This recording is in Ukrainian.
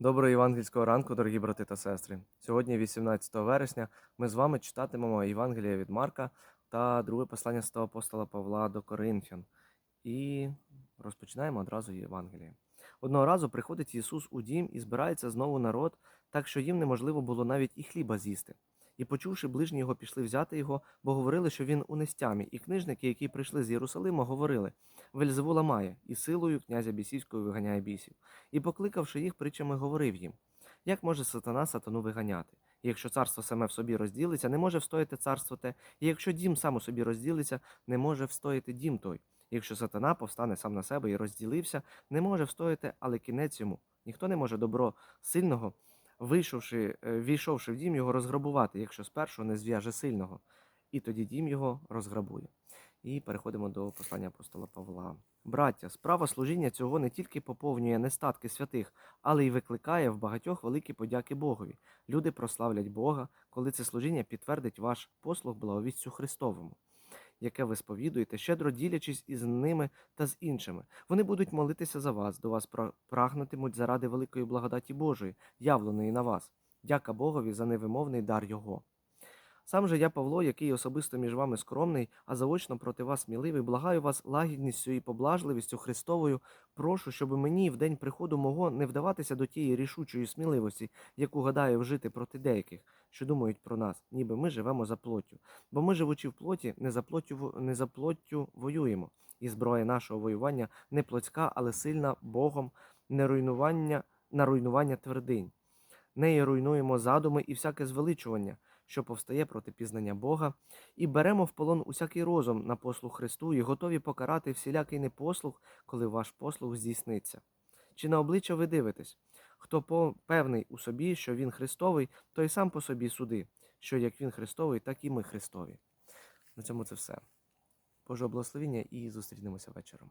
Доброго євангельського ранку, дорогі брати та сестри. Сьогодні, 18 вересня, ми з вами читатимемо Євангелія від Марка та друге послання святого апостола Павла до Коринфян. І розпочинаємо одразу Євангеліє. Одного разу приходить Ісус у дім і збирається знову народ, так що їм неможливо було навіть і хліба з'їсти. І, почувши ближні його, пішли взяти його, бо говорили, що він у нестямі. І книжники, які прийшли з Єрусалима, говорили: Вельзевула має, і силою князя бісівського виганяє бісів. І, покликавши їх притчами, говорив їм: Як може сатана сатану виганяти? І якщо царство саме в собі розділиться, не може встояти царство те, і якщо дім сам у собі розділиться, не може встояти дім той. Якщо сатана повстане сам на себе і розділився, не може встояти, але кінець йому. Ніхто не може добро сильного, вийшовши, е, війшовши в дім його розграбувати, якщо спершу не зв'яже сильного, і тоді дім його розграбує. І переходимо до послання апостола Павла. Браття, справа служіння цього не тільки поповнює нестатки святих, але й викликає в багатьох великі подяки Богові. Люди прославлять Бога, коли це служіння підтвердить ваш послуг благовістю Христовому, яке ви сповідуєте, щедро ділячись із ними та з іншими. Вони будуть молитися за вас, до вас прагнутимуть заради великої благодаті Божої, явленої на вас. Дяка Богові за невимовний дар Його. Сам же я, Павло, який особисто між вами скромний, а заочно проти вас сміливий, благаю вас лагідністю і поблажливістю Христовою, прошу, щоб мені в день приходу мого не вдаватися до тієї рішучої сміливості, яку гадаю вжити проти деяких, що думають про нас, ніби ми живемо за плоттю. Бо ми, живучи в плоті, не за плоттю, не за плоттю воюємо. І зброя нашого воювання не плотська, але сильна Богом, не руйнування, на руйнування твердинь. Нею руйнуємо задуми і всяке звеличування, що повстає проти пізнання Бога, і беремо в полон усякий розум на послуг Христу і готові покарати всілякий непослух, коли ваш послуг здійсниться. Чи на обличчя ви дивитесь? Хто певний у собі, що він Христовий, той сам по собі суди, що як він Христовий, так і ми Христові. На цьому це все. Божого благословіння і зустрінемося вечором.